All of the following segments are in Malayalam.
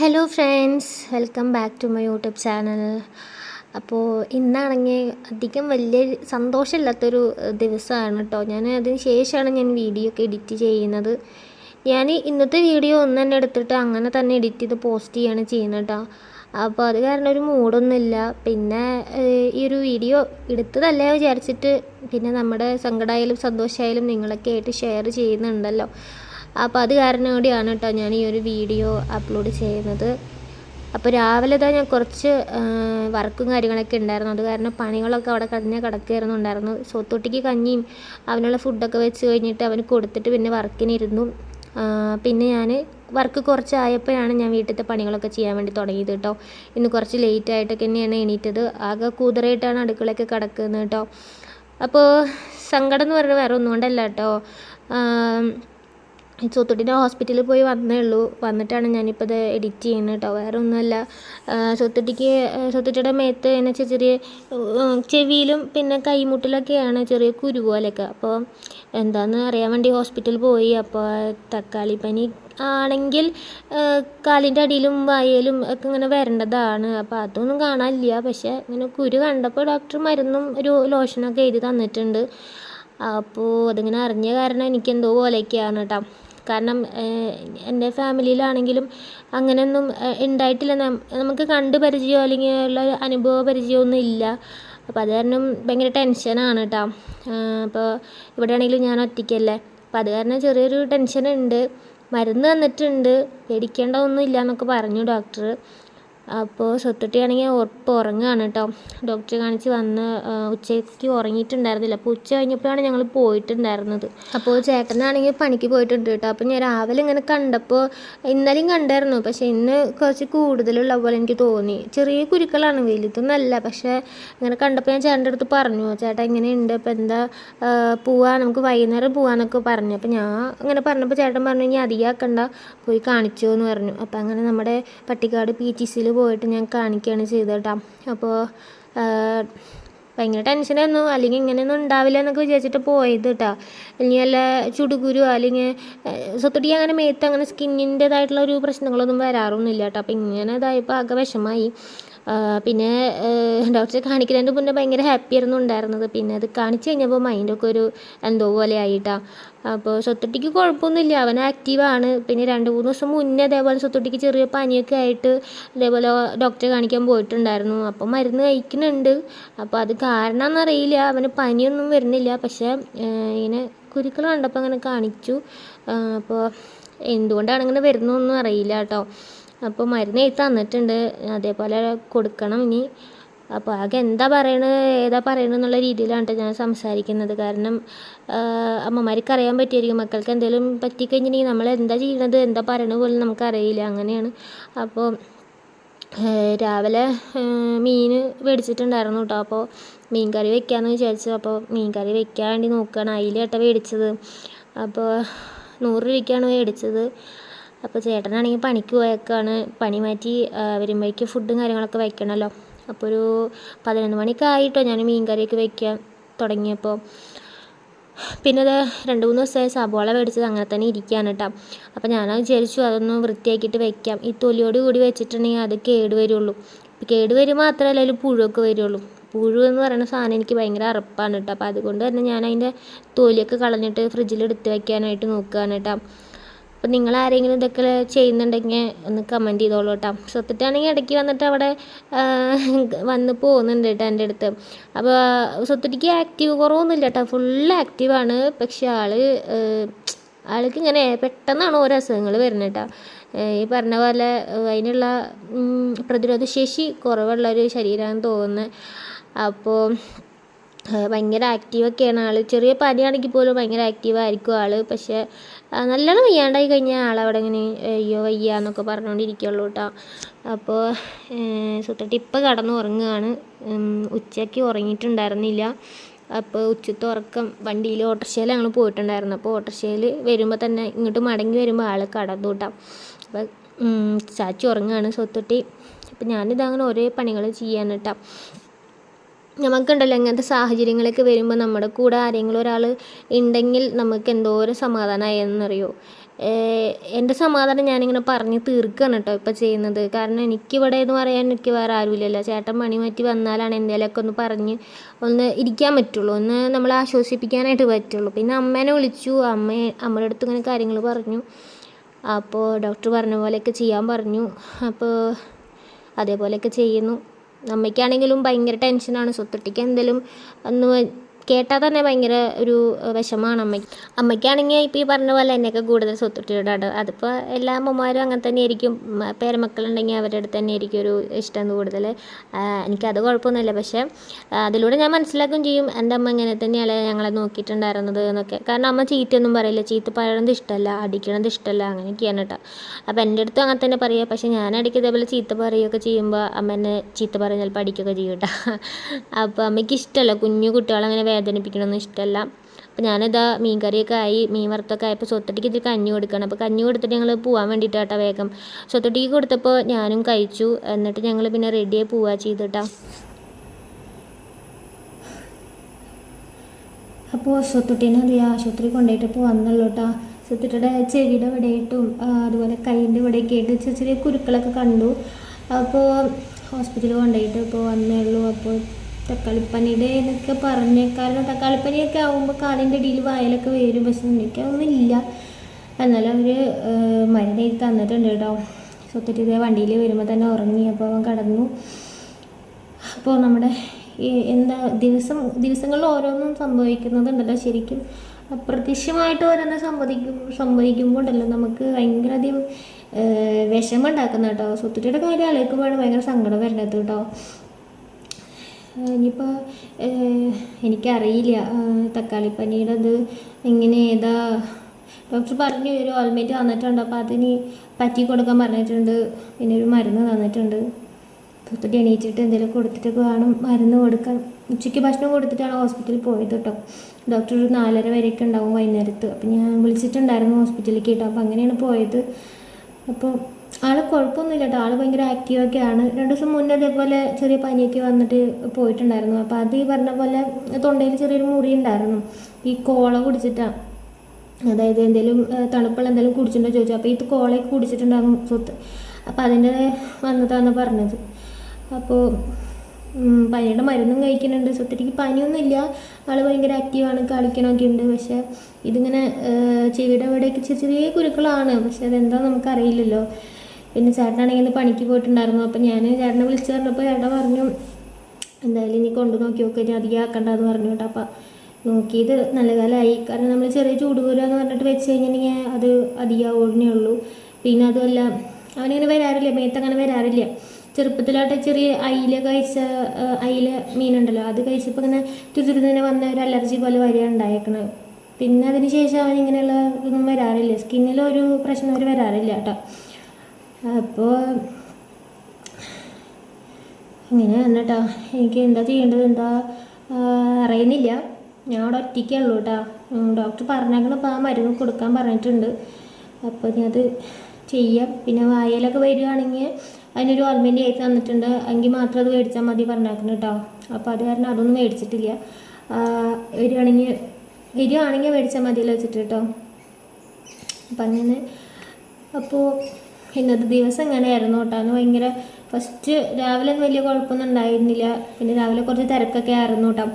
Hello friends welcome back to my YouTube channel അപ്പോൾ ഇന്നാണെങ്കിൽ അധികം വലിയ സന്തോഷമില്ലാത്തൊരു ദിവസമാണ് കേട്ടോ ഞാൻ അതിന് ശേഷമാണ് ഞാൻ വീഡിയോ ഒക്കെ എഡിറ്റ് ചെയ്യുന്നത്. ഞാൻ ഇന്നത്തെ വീഡിയോ ഒന്ന് തന്നെ എടുത്തിട്ട് അങ്ങനെ തന്നെ എഡിറ്റ് ചെയ്ത് പോസ്റ്റ് ചെയ്യാണ് ചെയ്യുന്നത് കേട്ടോ അപ്പോൾ അത് കാരണം ഒരു മൂഡൊന്നുമില്ല പിന്നെ ഈ ഒരു വീഡിയോ എടുത്തതല്ലേ വിചാരിച്ചിട്ട് പിന്നെ നമ്മുടെ സങ്കടമായാലും സന്തോഷമായാലും നിങ്ങളൊക്കെ ആയിട്ട് ഷെയർ ചെയ്യുന്നുണ്ടല്ലോ. അപ്പോൾ അത് കാരണം കൂടിയാണ് കേട്ടോ ഞാൻ ഈ ഒരു വീഡിയോ അപ്ലോഡ് ചെയ്യുന്നത്. അപ്പോൾ രാവിലെ തന്നെ ഞാൻ കുറച്ച് വർക്കും കാര്യങ്ങളൊക്കെ ഉണ്ടായിരുന്നു. അത് കാരണം പണികളൊക്കെ അവിടെ കടഞ്ഞ കിടക്കുകയായിരുന്നു ഉണ്ടായിരുന്നു. സോത്തൊട്ടിക്ക് കഞ്ഞിയും അവനുള്ള ഫുഡൊക്കെ വെച്ച് കഴിഞ്ഞിട്ട് അവന് കൊടുത്തിട്ട് പിന്നെ വർക്കിനിരുന്നു പിന്നെ ഞാൻ വർക്ക് കുറച്ചായപ്പോഴാണ് ഞാൻ വീട്ടിലത്തെ പണികളൊക്കെ ചെയ്യാൻ വേണ്ടി തുടങ്ങിയത് കേട്ടോ ഇന്ന് കുറച്ച് ലേറ്റ് ആയിട്ടൊക്കെ തന്നെയാണ് എണീറ്റത്. ആകെ കൂതറായിട്ടാണ് അടുക്കളയൊക്കെ കിടക്കുന്നത് കേട്ടോ അപ്പോൾ സങ്കടം എന്ന് പറയുന്നത് വേറെ ഒന്നുകൊണ്ടല്ല കേട്ടോ ആം, സ്വത്തുട്ടിന്റെ ഹോസ്പിറ്റലിൽ പോയി വന്നേ ഉള്ളൂ. വന്നിട്ടാണ് ഞാനിപ്പോൾ ഇത് എഡിറ്റ് ചെയ്യുന്നത് കേട്ടോ വേറെ ഒന്നുമല്ല സ്വത്തുട്ടിക്ക് സ്വത്തുട്ടിയുടെ മേത്ത് എന്നു വെച്ചാൽ ചെറിയ ചെവിയിലും പിന്നെ കൈമുട്ടിലൊക്കെയാണ് ചെറിയ കുരു പോലെയൊക്കെ. അപ്പോൾ എന്താണെന്ന് അറിയാൻ വേണ്ടി ഹോസ്പിറ്റലിൽ പോയി. അപ്പോൾ തക്കാളി പനി ആണെങ്കിൽ കാലിന്റെ അടിയിലും വായയിലും ഒക്കെ ഇങ്ങനെ വരേണ്ടതാണ്. അപ്പോൾ അതൊന്നും കാണാനില്ല. പക്ഷേ ഇങ്ങനെ കുരു കണ്ടപ്പോൾ ഡോക്ടർ മരുന്നും ഒരു ലോഷനൊക്കെ എഴുതി തന്നിട്ടുണ്ട്. അപ്പോൾ അതിങ്ങനെ അറിഞ്ഞ കാരണം എനിക്ക് എന്തോ പോലെയൊക്കെയാണ് കേട്ടോ കാരണം എന്റെ ഫാമിലിയിലാണെങ്കിലും അങ്ങനെയൊന്നും ഉണ്ടായിട്ടില്ല. നമുക്ക് കണ്ട് പരിചയമോ അല്ലെങ്കിൽ ഉള്ള അനുഭവ പരിചയമൊന്നും ഇല്ല. അപ്പോൾ അത് കാരണം ഭയങ്കര ടെൻഷനാണ് കേട്ടോ അപ്പോൾ ഇവിടെ ആണെങ്കിലും ഞാൻ ഒറ്റയ്ക്കല്ലേ. അപ്പോൾ അത് കാരണം ചെറിയൊരു ടെൻഷൻ ഉണ്ട്. മരുന്ന് തന്നിട്ടുണ്ട്. പേടിക്കേണ്ട ഒന്നും ഇല്ല എന്നൊക്കെ പറഞ്ഞു ഡോക്ടർ അപ്പോൾ സ്വത്തുട്ടിയാണെങ്കിൽ ഉറപ്പ് ഉറങ്ങുകയാണ് കേട്ടോ ഡോക്ടറെ കാണിച്ച് വന്ന് ഉച്ചയ്ക്ക് ഉറങ്ങിയിട്ടുണ്ടായിരുന്നില്ല. അപ്പോൾ ഉച്ച കഴിഞ്ഞപ്പോഴാണ് ഞങ്ങൾ പോയിട്ടുണ്ടായിരുന്നത്. അപ്പോൾ ചേട്ടനാണെങ്കിൽ പണിക്ക് പോയിട്ടുണ്ട് കേട്ടോ അപ്പോൾ ഞാൻ രാവിലെ ഇങ്ങനെ കണ്ടപ്പോൾ ഇന്നലെയും കണ്ടായിരുന്നു. പക്ഷേ ഇന്ന് കുറച്ച് കൂടുതലുള്ള പോലെ എനിക്ക് തോന്നി. ചെറിയ കുരുക്കളാണ് വലുതൊന്നല്ല പക്ഷേ ഇങ്ങനെ കണ്ടപ്പോൾ ഞാൻ ചേട്ടന്റെ അടുത്ത് പറഞ്ഞു ചേട്ടാ ഇങ്ങനെയുണ്ട്. അപ്പോൾ എന്താ പോവാ. നമുക്ക് വൈകുന്നേരം പോവാന്നൊക്കെ പറഞ്ഞു. അപ്പോൾ ഞാൻ അങ്ങനെ പറഞ്ഞപ്പോൾ ചേട്ടൻ പറഞ്ഞു ഇനി അധികമാക്കണ്ട പോയി കാണിച്ചോ എന്ന് പറഞ്ഞു. അപ്പോൾ അങ്ങനെ നമ്മുടെ പട്ടിക്കാട് പി ടി സിയിൽ പോയിട്ട് ഞാൻ കാണിക്കുകയാണ് ചെയ്തത് കേട്ടോ അപ്പോൾ ഭയങ്കര ടെൻഷനായിരുന്നു. അല്ലെങ്കിൽ ഇങ്ങനെയൊന്നും ഉണ്ടാവില്ല എന്നൊക്കെ വിചാരിച്ചിട്ട് പോയത് കേട്ടോ അല്ലെങ്കിൽ വല്ല ചുടുകുരു അല്ലെങ്കിൽ സ്വത്തുട്ടിക്ക് അങ്ങനെ മേത്ത് അങ്ങനെ സ്കിന്നിന്റെതായിട്ടുള്ള ഒരു പ്രശ്നങ്ങളൊന്നും വരാറൊന്നുമില്ല കേട്ടോ അപ്പോൾ ഇങ്ങനെ ഇതായപ്പോൾ ആകെ വിഷമായി. പിന്നെ ഡോക്ടറെ കാണിക്കുന്നതിന്റെ മുന്നേ ഭയങ്കര ഹാപ്പി ആയിരുന്നു ഉണ്ടായിരുന്നത്. പിന്നെ അത് കാണിച്ചു കഴിഞ്ഞപ്പോൾ മൈൻഡൊക്കെ ഒരു എന്തോ പോലെ ആയിട്ടാ. അപ്പോൾ സ്വത്തുട്ടിക്ക് കുഴപ്പമൊന്നുമില്ല. അവൻ ആക്റ്റീവാണ് പിന്നെ രണ്ട് മൂന്ന് ദിവസം മുന്നേ അതേപോലെ സ്വത്തുട്ടിക്ക് ചെറിയ പനിയൊക്കെ ആയിട്ട് അതേപോലെ ഡോക്ടറെ കാണിക്കാൻ പോയിട്ടുണ്ടായിരുന്നു. അപ്പോൾ മരുന്ന് കഴിക്കുന്നുണ്ട്. അപ്പോൾ അത് കാരണമെന്നറിയില്ല അവന് പനിയൊന്നും വരുന്നില്ല. പക്ഷേ ഇങ്ങനെ കുരുക്കൾ കണ്ടപ്പോൾ അങ്ങനെ കാണിച്ചു. അപ്പോൾ എന്തുകൊണ്ടാണ് ഇങ്ങനെ വരുന്നതെന്നും അറിയില്ല കേട്ടോ. അപ്പോൾ മരുന്ന് എഴുതി തന്നിട്ടുണ്ട്. അതേപോലെ കൊടുക്കണം ഇനി. അപ്പോൾ ആകെ എന്താ പറയണത് ഏതാ പറയണത് എന്നുള്ള രീതിയിലാണ് ഞാൻ സംസാരിക്കുന്നത്. കാരണം അമ്മമാർക്ക് അറിയാൻ പറ്റുമായിരിക്കും മക്കൾക്ക് എന്തെങ്കിലും പറ്റിക്കഴിഞ്ഞിട്ടുണ്ടെങ്കിൽ നമ്മൾ എന്താ ചെയ്യണത് എന്താ പറയണത് പോലും നമുക്കറിയില്ല അങ്ങനെയാണ്. അപ്പോൾ രാവിലെ മീൻ മേടിച്ചിട്ടുണ്ടായിരുന്നു കേട്ടോ അപ്പോൾ മീൻ കറി വെക്കാമെന്ന് വിചാരിച്ചു. അപ്പോൾ മീൻ കറി വെക്കാൻ വേണ്ടി നോക്കുകയാണ് അതിൽ കേട്ടോ മേടിച്ചത് അപ്പോൾ നൂറ് രൂപയ്ക്കാണ് മേടിച്ചത് അപ്പോൾ ചേട്ടനാണെങ്കിൽ പണിക്ക് പോയേക്കാണ്. പണി മാറ്റി വരുമ്പോഴേക്കും ഫുഡും കാര്യങ്ങളൊക്കെ വയ്ക്കണമല്ലോ അപ്പോൾ ഒരു പതിനൊന്ന് മണിയൊക്കെ ആയിട്ടോ ഞാൻ മീൻ കറിയൊക്കെ വെക്കാൻ തുടങ്ങിയപ്പോൾ പിന്നെ അത് രണ്ട് മൂന്ന് ദിവസമായി സബോള മേടിച്ചത് അങ്ങനെ തന്നെ ഇരിക്കുകയാണ് കേട്ടോ അപ്പോൾ ഞാൻ വിചാരിച്ചു അതൊന്ന് വൃത്തിയാക്കിയിട്ട് വെക്കാം ഈ തൊലിയോട് കൂടി വെച്ചിട്ടുണ്ടെങ്കിൽ അത് കേട് വരുള്ളൂ. കേട് വരും മാത്രമല്ല അതിൽ പുഴുവൊക്കെ വരുള്ളൂ. പുഴു എന്ന് പറയുന്ന സാധനം എനിക്ക് ഭയങ്കര അറപ്പാണ് കേട്ടോ അപ്പോൾ അതുകൊണ്ട് തന്നെ ഞാൻ അതിന്റെ തൊലിയൊക്കെ കളഞ്ഞിട്ട് ഫ്രിഡ്ജിൽ എടുത്ത് വെക്കാനായിട്ട് നോക്കുകയാണ് കേട്ടോ അപ്പോൾ നിങ്ങൾ ആരെങ്കിലും ഇതൊക്കെ ചെയ്യുന്നുണ്ടെങ്കിൽ ഒന്ന് കമന്റ് ചെയ്തോളൂ കേട്ടോ. സ്വത്തിട്ടാണെങ്കിൽ ഇടയ്ക്ക് വന്നിട്ട് അവിടെ വന്ന് പോകുന്നുണ്ട് കേട്ടോ എന്റെ അടുത്ത്. അപ്പോൾ സ്വത്തിട്ടിക്ക് ആക്റ്റീവ് കുറവൊന്നുമില്ല കേട്ടോ. ഫുള്ള് ആക്റ്റീവാണ് പക്ഷെ ആൾ ആൾക്ക് ഇങ്ങനെ പെട്ടെന്നാണ് ഓരോ അസുഖങ്ങൾ വരുന്നത് കേട്ടോ. ഈ പറഞ്ഞ പോലെ അതിനുള്ള ഉം, പ്രതിരോധ ശേഷി കുറവുള്ള ഒരു ശരീരമാണെന്ന് തോന്നുന്നത് അപ്പോൾ ഭയങ്കര ആക്റ്റീവൊക്കെയാണ് ആൾ ചെറിയ പനിയാണെങ്കിൽ പോലും ഭയങ്കര ആക്റ്റീവായിരിക്കും ആൾ പക്ഷേ നല്ലോണം വയ്യാണ്ടായി കഴിഞ്ഞാൽ ആളവിടെ ഇങ്ങനെ അയ്യോ വയ്യ എന്നൊക്കെ പറഞ്ഞുകൊണ്ടിരിക്കുള്ളൂ കേട്ടോ അപ്പോൾ സുത്തട്ടി ഇപ്പം കടന്ന് ഉറങ്ങുകയാണ് ഉച്ചയ്ക്ക് ഉറങ്ങിയിട്ടുണ്ടായിരുന്നില്ല. അപ്പോൾ ഉച്ചത്തെ ഉറക്കം വണ്ടിയിൽ ഓട്ടർഷയിൽ ഞങ്ങൾ പോയിട്ടുണ്ടായിരുന്നു. അപ്പോൾ ഓട്ടർഷയിൽ വരുമ്പോൾ തന്നെ ഇങ്ങോട്ട് മടങ്ങി വരുമ്പോൾ ആൾ കടന്നു കേട്ടോ അപ്പോൾ ചാച്ചി ഉറങ്ങുകയാണ് സ്വത്തൊട്ടി അപ്പം ഞാനിതങ്ങനെ ഓരോ പണികൾ ചെയ്യാൻ കേട്ടോ നമുക്കുണ്ടല്ലോ അങ്ങനത്തെ സാഹചര്യങ്ങളൊക്കെ വരുമ്പോൾ നമ്മുടെ കൂടെ ആരെങ്കിലും ഒരാൾ ഉണ്ടെങ്കിൽ നമുക്ക് എന്തോരം സമാധാനമായെന്നറിയോ എന്റെ സമാധാനം ഞാനിങ്ങനെ പറഞ്ഞ് തീർക്കുകയാണ് കേട്ടോ ഇപ്പോൾ ചെയ്യുന്നത്. കാരണം എനിക്കിവിടെ എന്ന് പറയാൻ എനിക്ക് വേറെ ആരുമില്ലല്ലോ. ചേട്ടൻ പണി മാറ്റി വന്നാലാണ് എന്തെങ്കിലുമൊക്കെ ഒന്ന് പറഞ്ഞ് ഒന്ന് ഇരിക്കാൻ പറ്റുള്ളൂ. ഒന്ന് നമ്മളെ ആശ്വസിപ്പിക്കാനായിട്ട് പറ്റുള്ളൂ. പിന്നെ അമ്മേനെ വിളിച്ചു. അമ്മ അമ്മയുടെ അടുത്ത് ഇങ്ങനെ കാര്യങ്ങൾ പറഞ്ഞു. അപ്പോൾ ഡോക്ടർ പറഞ്ഞ പോലെയൊക്കെ ചെയ്യാൻ പറഞ്ഞു. അപ്പോൾ അതേപോലെയൊക്കെ ചെയ്യുന്നു. അമ്മയ്ക്കാണെങ്കിലും ഭയങ്കര ടെൻഷനാണ് സ്വത്തുട്ടിക്ക് എന്തെങ്കിലും ഒന്ന് കേട്ടാൽ തന്നെ ഭയങ്കര ഒരു വിഷമമാണ് അമ്മയ്ക്ക്. അമ്മയ്ക്കാണെങ്കിൽ ഇപ്പോൾ ഈ പറഞ്ഞ പോലെ എന്നെയൊക്കെ കൂടുതൽ സ്വത്തുട്ടിയോടാണ് അതിപ്പോൾ എല്ലാ അമ്മമാരും അങ്ങനെ തന്നെ ആയിരിക്കും പേരമക്കളുണ്ടെങ്കിൽ അവരുടെ അടുത്ത് തന്നെ ആയിരിക്കും ഒരു ഇഷ്ടം കൂടുതൽ. എനിക്കത് കുഴപ്പമൊന്നുമില്ല. പക്ഷേ അതിലൂടെ ഞാൻ മനസ്സിലാക്കുകയും ചെയ്യും. എന്റെ അമ്മ ഇങ്ങനെ തന്നെയല്ല ഞങ്ങളെ നോക്കിയിട്ടുണ്ടായിരുന്നത് എന്നൊക്കെ. കാരണം അമ്മ ചീത്തയൊന്നും പറയില്ല. ചീത്ത പറയണത് ഇഷ്ടമല്ല. അടിക്കണത് ഇഷ്ടമല്ല. അങ്ങനെയൊക്കെയാണ് കേട്ടോ. അപ്പോൾ എന്റെ അടുത്തും അങ്ങനെ തന്നെ പറയുക പക്ഷേ ഞാൻ ഇടയ്ക്ക് ഇതേപോലെ ചീത്ത പറയുകയൊക്കെ ചെയ്യുമ്പോൾ അമ്മ എന്നെ ചീത്ത പറഞ്ഞ് ചിലപ്പോൾ അടിക്കുകയൊക്കെ ചെയ്യും കേട്ടോ. അപ്പോൾ അമ്മയ്ക്ക് ഇഷ്ടമല്ല. കുഞ്ഞു കുട്ടികളങ്ങനെ വേദനിപ്പിക്കണമെന്ന് ഇഷ്ടമല്ല. അപ്പോൾ ഞാനിതാ മീൻ കറിയൊക്കെ ആയി മീൻ വറുത്തൊക്കെ ആയപ്പോൾ സ്വത്തട്ടിക്ക് ഇതിൽ കഞ്ഞി കൊടുക്കണം. അപ്പോൾ കഞ്ഞി കൊടുത്തിട്ട് ഞങ്ങൾ പോകാൻ വേണ്ടിയിട്ടാട്ടോ വേഗം. സ്വത്തട്ടിക്ക് കൊടുത്തപ്പോൾ ഞാനും കഴിച്ചു. എന്നിട്ട് ഞങ്ങൾ പിന്നെ റെഡിയായി പോവുക ചെയ്തിട്ടാ. അപ്പോൾ സ്വത്തുട്ടീനെ ചെയ്യുക ആശുപത്രി കൊണ്ടുപോയിട്ട് ഇപ്പോൾ വന്നുള്ളൂ കേട്ടോ സ്വത്തുട്ടിയുടെ ചെവിയുടെ ഇവിടെയായിട്ടും അതുപോലെ കൈയിന്റെ ഇവിടെയൊക്കെ ആയിട്ട് ചെറിയ ചെറിയ കുരുക്കളൊക്കെ കണ്ടു. അപ്പോൾ ഹോസ്പിറ്റലിൽ കൊണ്ടുപോയിട്ട് ഇപ്പോൾ വന്നേ ഉള്ളൂ. അപ്പോൾ തക്കാളിപ്പനിയുടെ എന്നൊക്കെ പറഞ്ഞ് കാരണം തക്കാളിപ്പനിയൊക്കെ ആകുമ്പോൾ കാലിന്റെ ഇടയിൽ വായലൊക്കെ വരും. പക്ഷെ എനിക്കതൊന്നുമില്ല എന്നാലും അവർ മരുന്ന് എഴുതി തന്നിട്ടുണ്ട് കേട്ടോ. സ്വത്തിട്ട് ഇതേ വണ്ടിയിൽ വരുമ്പോൾ തന്നെ ഉറങ്ങി അപ്പോൾ അവൻ കടന്നു. അപ്പോൾ നമ്മുടെ എന്താ ദിവസം ദിവസങ്ങളിൽ ഓരോന്നും സംഭവിക്കുന്നതുണ്ടല്ലോ ശരിക്കും. അപ്രത്യക്ഷമായിട്ട് ഓരോന്ന് സംഭവിക്കും സംഭവിക്കുമ്പോൾ ഉണ്ടല്ലോ നമുക്ക് ഭയങ്കര അധികം വിഷമം ഉണ്ടാക്കുന്ന കേട്ടോ. സ്വത്തിട്ടിയുടെ കാര്യം ആലോചിക്കുമ്പോഴാണ് ഭയങ്കര സങ്കടം വരുന്നത് കേട്ടോ. ഇനിയിപ്പോൾ എനിക്കറിയില്ല തക്കാളിപ്പനിയുടെ ഇത് എങ്ങനെ ഏതാ? ഡോക്ടർ പറഞ്ഞു ഒരു ഓൾമെന്റ് തന്നിട്ടുണ്ട്. അപ്പോൾ അതിന് പറ്റി കൊടുക്കാൻ പറഞ്ഞിട്ടുണ്ട്. പിന്നെ ഒരു മരുന്ന് തന്നിട്ടുണ്ട്. തൊത്തിട്ട് എണീറ്റിട്ട് എന്തെങ്കിലും കൊടുത്തിട്ട് വേണം മരുന്ന് കൊടുക്കാൻ. ഉച്ചയ്ക്ക് ഭക്ഷണം കൊടുത്തിട്ടാണ് ഹോസ്പിറ്റലിൽ പോയത് കേട്ടോ. ഡോക്ടർ ഒരു നാലര വരെയൊക്കെ ഉണ്ടാവും വൈകുന്നേരത്ത്. അപ്പോൾ ഞാൻ വിളിച്ചിട്ടുണ്ടായിരുന്നു ഹോസ്പിറ്റലിലേക്ക് കേട്ടോ. അപ്പോൾ അങ്ങനെയാണ് പോയത്. അപ്പോൾ ആൾ കുഴപ്പമൊന്നുമില്ല കേട്ടോ ആൾ ഭയങ്കര ആക്റ്റീവൊക്കെയാണ് രണ്ട് ദിവസം മുന്നേ ഇതേപോലെ ചെറിയ പനിയൊക്കെ വന്നിട്ട് പോയിട്ടുണ്ടായിരുന്നു. അപ്പോൾ അത് ഈ പറഞ്ഞ പോലെ തൊണ്ടയിൽ ചെറിയൊരു മുറി ഉണ്ടായിരുന്നു. ഈ കോള കുടിച്ചിട്ടാണ് അതായത് എന്തെങ്കിലും തണുപ്പുള്ള എന്തെങ്കിലും കുടിച്ചിട്ടുണ്ടോ ചോദിച്ചു. അപ്പോൾ ഇത് കോളയൊക്കെ കുടിച്ചിട്ടുണ്ടായിരുന്നു സ്വത്ത്. അപ്പോൾ അതിന്റെ വന്നതാന്ന് പറഞ്ഞത്. അപ്പോൾ പനിയുടെ മരുന്നും കഴിക്കുന്നുണ്ട്. സ്വത്തിരിക്ക് പനിയൊന്നുമില്ല. ആൾ ഭയങ്കര ആക്റ്റീവാണ് കളിക്കണമൊക്കെ ഉണ്ട്. പക്ഷേ ഇതിങ്ങനെ ചെവിയുടെ അവിടെയൊക്കെ ചെറിയ ചെറിയ കുരുക്കളാണ്. പക്ഷെ അതെന്താ നമുക്കറിയില്ലല്ലോ. പിന്നെ ചേട്ടനാണെങ്കിൽ ഇന്ന് പണിക്ക് പോയിട്ടുണ്ടായിരുന്നു. അപ്പോൾ ഞാൻ ചേട്ടനെ വിളിച്ച് പറഞ്ഞപ്പോൾ ചേട്ടൻ പറഞ്ഞു എന്തായാലും ഇനി കൊണ്ടു നോക്കി നോക്കി ഇനി അധികം ആക്കണ്ടെന്ന് പറഞ്ഞു കേട്ടോ. അപ്പം നോക്കിയത് നല്ല കാലമായി കാരണം നമ്മൾ ചെറിയ ചൂടുകൂര എന്ന് പറഞ്ഞിട്ട് വെച്ച് കഴിഞ്ഞിട്ടുണ്ടെങ്കിൽ അത് അധികം ഓടുന്നേ ഉള്ളൂ. പിന്നെ അതുമല്ല അവനിങ്ങനെ വരാറില്ല മേത്ത് അങ്ങനെ വരാറില്ല. ചെറുപ്പത്തിലോട്ട് ചെറിയ അയില കഴിച്ച അയില മീനുണ്ടല്ലോ അത് കഴിച്ചപ്പോൾ ഇങ്ങനെ തന്നെ വന്ന ഒരു അലർജി പോലെ വരിക ഉണ്ടായേക്കണത് പിന്നെ അതിന് ശേഷം അവൻ ഇതൊന്നും വരാറില്ല. സ്കിന്നിലൊരു പ്രശ്നം അവർ വരാറില്ല കേട്ടോ. അപ്പോൾ ഇങ്ങനെ വന്നിട്ടാ. എനിക്ക് എന്താ ചെയ്യേണ്ടത്? എന്താ അറിയുന്നില്ല. ഞാൻ അവിടെ ഒറ്റയ്ക്കേ ഉള്ളൂ കേട്ടോ. ഡോക്ടർ പറഞ്ഞേക്കണം ഇപ്പോൾ ആ മരുന്ന് കൊടുക്കാൻ പറഞ്ഞിട്ടുണ്ട്. അപ്പോൾ ഞാനത് ചെയ്യാം. പിന്നെ വായലൊക്കെ വരികയാണെങ്കിൽ അതിനൊരു ഓൾമെന്റ് എഴുതി തന്നിട്ടുണ്ട്. എങ്കിൽ മാത്രം അത് മേടിച്ചാൽ മതി പറഞ്ഞേക്കണം കേട്ടോ. അപ്പോൾ അത് കാരണം അതൊന്നും മേടിച്ചിട്ടില്ല. വരികയാണെങ്കിൽ വരികയാണെങ്കിൽ മേടിച്ചാൽ മതിയല്ലോ വെച്ചിട്ട് കേട്ടോ. അപ്പം അങ്ങനെ. അപ്പോൾ ഇന്നത്തെ ദിവസം ഇങ്ങനെയായിരുന്നു കേട്ടോ. അന്ന് ഭയങ്കര ഫസ്റ്റ് രാവിലെ വലിയ കുഴപ്പമൊന്നും ഉണ്ടായിരുന്നില്ല. പിന്നെ രാവിലെ കുറച്ച് തിരക്കൊക്കെ ആയിരുന്നു കേട്ടോ.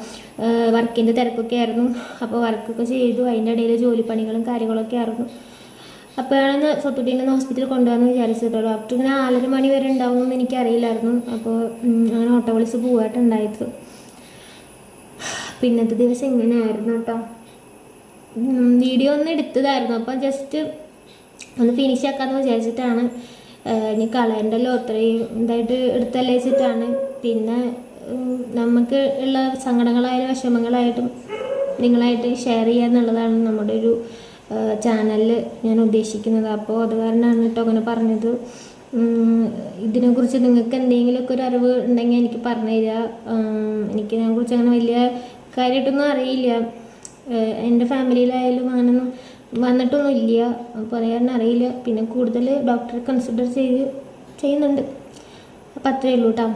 വർക്കിന്റെ തിരക്കൊക്കെ ആയിരുന്നു. അപ്പോൾ വർക്കൊക്കെ ചെയ്തു. അതിന്റെ ഇടയിൽ ജോലിപ്പണികളും കാര്യങ്ങളൊക്കെ ആയിരുന്നു. അപ്പോഴാണ് സ്വത്തുട്ടീനെ ഹോസ്പിറ്റലിൽ കൊണ്ടുപോകാമെന്ന് വിചാരിച്ചത് കേട്ടോ. ഡോക്ടർ ഇങ്ങനെ നാലര മണി വരെ ഉണ്ടാവുമെന്ന് എനിക്കറിയില്ലായിരുന്നു. അപ്പോൾ അങ്ങനെ ഓട്ടോ വിളിച്ച് പോകാട്ടുണ്ടായത് പിന്നത്തെ ദിവസം ഇങ്ങനെയായിരുന്നു കേട്ടോ. വീഡിയോ ഒന്ന് എടുത്തതായിരുന്നു. അപ്പം ജസ്റ്റ് ഒന്ന് ഫിനിഷ് ആക്കാമെന്ന് വിചാരിച്ചിട്ടാണ്. ഇനി കളയണ്ടല്ലോ അത്രയും ഇതായിട്ട് എടുത്തല്ലേ വെച്ചിട്ടാണ്. പിന്നെ നമുക്ക് ഉള്ള സങ്കടങ്ങളായാലും വിഷമങ്ങളായിട്ടും നിങ്ങളായിട്ട് ഷെയർ ചെയ്യുക എന്നുള്ളതാണ് നമ്മുടെ ഒരു ചാനലിൽ ഞാൻ ഉദ്ദേശിക്കുന്നത്. അപ്പോൾ അത് കാരണമാണ് കേട്ടോ അങ്ങനെ പറഞ്ഞത്. ഇതിനെക്കുറിച്ച് നിങ്ങൾക്ക് എന്തെങ്കിലുമൊക്കെ ഒരു അറിവ് ഉണ്ടെങ്കിൽ എനിക്ക് പറഞ്ഞു തരിക. എനിക്ക് ഇതിനെക്കുറിച്ച് അങ്ങനെ വലിയ കാര്യമായിട്ടൊന്നും അറിയില്ല. എന്റെ ഫാമിലിയിലായാലും അങ്ങനൊന്നും വന്നിട്ടൊന്നും ഇല്ല അപ്പോൾ അറിയില്ല. പിന്നെ കൂടുതൽ ഡോക്ടറെ കൺസിഡർ ചെയ്ത് ചെയ്യുന്നുണ്ട്. അപ്പം അത്രയേ ഉള്ളൂ കേട്ടോ